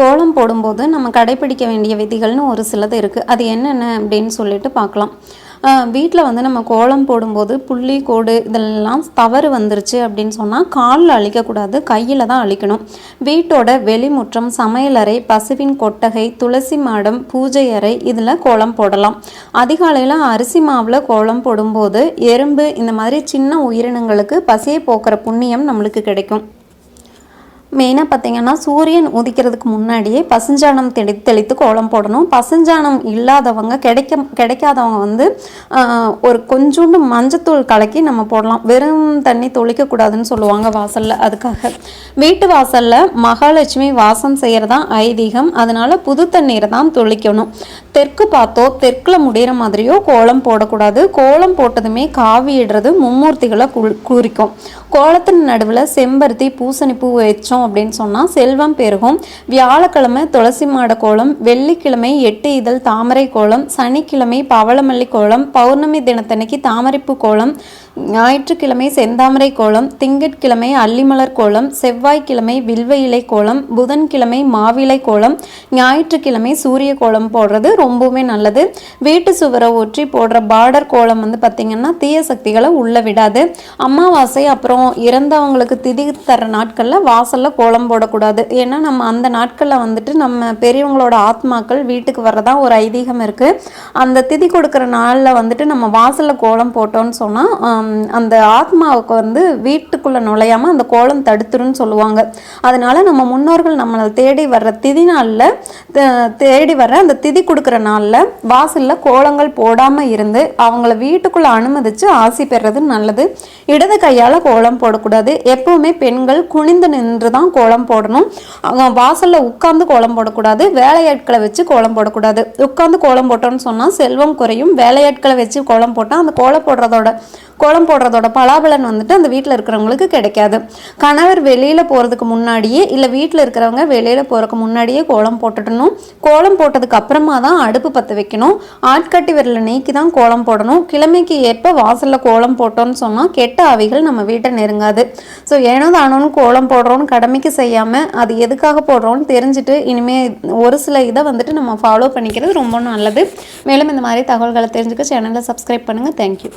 கோலம் போடும்போது நம்ம கடைப்பிடிக்க வேண்டிய விதிகள்னு ஒரு சிலது இருக்குது அது என்னென்ன அப்படின்னு சொல்லிட்டு பார்க்கலாம் வீட்டில் வந்து நம்ம கோலம் போடும்போது புள்ளி கோடு இதெல்லாம் தவறு வந்துருச்சு அப்படின்னு சொன்னால் காலில் அழிக்கக்கூடாது கையில் தான் அழிக்கணும். வீட்டோட வெளிமுற்றம் சமையலறை பசுவின் கொட்டகை துளசி மாடம் பூஜை அறை இதில் கோலம் போடலாம். அதிகாலையில் அரிசி மாவில் கோலம் போடும்போது எறும்பு இந்த மாதிரி சின்ன உயிரினங்களுக்கு பசியை போக்குற புண்ணியம் நம்மளுக்கு கிடைக்கும். மெயினாக பார்த்தீங்கன்னா சூரியன் உதிக்கிறதுக்கு முன்னாடியே பசுஞ்சாணம் தெளி தெளித்து கோலம் போடணும். பசுஞ்சாணம் இல்லாதவங்க கிடைக்க கிடைக்காதவங்க வந்து ஒரு கொஞ்சோண்டு மஞ்சத்தூள் கலக்கி நம்ம போடலாம். வெறும் தண்ணி தொளிக்கக்கூடாதுன்னு சொல்லுவாங்க வாசலில் அதுக்காக. வீட்டு வாசலில் மகாலட்சுமி வாசம் செய்கிறதான் ஐதீகம். அதனால் புது தண்ணீரை தான் தொளிக்கணும். தெற்கு பார்த்தோ தெற்கில் முடிகிற மாதிரியோ கோலம் போடக்கூடாது. கோலம் போட்டதுமே காவி இடுறது மும்மூர்த்திகளை குறிக்கும். கோலத்தின் நடுவில் செம்பருத்தி பூசணி பூ வச்சோம் அப்படின்னு சொன்னால் செல்வம் பெருகும். வியாழக்கிழமை துளசி மாட கோலம் வெள்ளிக்கிழமை எட்டு இதழ் தாமரை கோலம் சனிக்கிழமை பவளமல்லி கோலம் பௌர்ணமி தினத்தன்னைக்கு தாமரைப்பூ கோலம் ஞாயிற்றுக்கிழமை செந்தாமரை கோலம் திங்கட்கிழமை அல்லிமலர் கோலம் செவ்வாய்க்கிழமை வில்வ இலை கோலம் புதன்கிழமை மாவிலை கோலம் ஞாயிற்றுக்கிழமை சூரிய கோலம் போடுறது ரொம்பவுமே நல்லது. வீட்டு சுவரை ஒற்றி போடுற பார்டர் கோலம் வந்து பார்த்திங்கன்னா தீய சக்திகளை உள்ள விடாது. அமாவாசை அப்புறம் இறந்தவங்களுக்கு திதி தர நாட்களில் வாசலில் கோலம் போடக்கூடாது. ஏன்னா நம்ம அந்த நாட்களில் வந்துட்டு நம்ம பெரியவங்களோட ஆத்மாக்கள் வீட்டுக்கு வர்றதா ஒரு ஐதீகம் இருக்குது அந்த திதி கொடுக்குற நாளில் வந்துட்டு நம்ம வாசலில் கோலம் போட்டோம்னு சொன்னால் அந்த ஆத்மாவுக்கு வந்து வீட்டுக்குள்ளே நுழையாமல் அந்த கோலம் தடுத்துருன்னு சொல்லுவாங்க. அதனால் நம்ம முன்னோர்கள் நம்மளை தேடி வர்ற திதி நாளில் தேடி வர்ற அந்த திதி கொடுக்குற நாளில் வாசலில் கோலங்கள் போடாமல் இருந்து அவங்கள வீட்டுக்குள்ளே அனுமதித்து ஆசி பெறுறது நல்லது. இடது கையால் கோலம் போடக்கூடாது. எப்பவுமே பெண்கள் குனிந்து நின்று தான் கோலம் போடணும். அவங்க வாசலில் உட்கார்ந்து கோலம் போடக்கூடாது. வேலையாட்களை வச்சு கோலம் போடக்கூடாது. உட்கார்ந்து கோலம் போட்டோம்னு சொன்னால் செல்வம் குறையும். வேலையாட்களை வச்சு கோலம் போட்டால் அந்த கோலம் போடுறதோட கோலம் போடுறதோட பலாபலன் வந்துட்டு அந்த வீட்டில் இருக்கிறவங்களுக்கு கிடைக்காது. கணவர் வெளியில் போகிறதுக்கு முன்னாடியே இல்லை வீட்டில் இருக்கிறவங்க வெளியில் போகிறதுக்கு முன்னாடியே கோலம் போட்டுடணும். கோலம் போட்டதுக்கு அப்புறமா தான் அடுப்பு பற்ற வைக்கணும். ஆட்காட்டி விரலை நீக்கி தான் கோலம் போடணும். கிழமைக்கு ஏற்ப வாசலில் கோலம் போட்டோம்னு சொன்னால் கெட்ட ஆவிகள் நம்ம வீட்டை நெருங்காது. ஸோ ஏனோ தானோன்னு கோலம் போடுறோன்னு கடமைக்கு செய்யாமல் அது எதுக்காக போடுறோன்னு தெரிஞ்சுட்டு இனிமேல் ஒரு சில இதை வந்துட்டு நம்ம ஃபாலோ பண்ணிக்கிறது ரொம்ப நல்லது. மேலும் இந்த மாதிரி தகவல்களை தெரிஞ்சுக்க சேனலை சப்ஸ்கிரைப் பண்ணுங்கள் தேங்க்யூ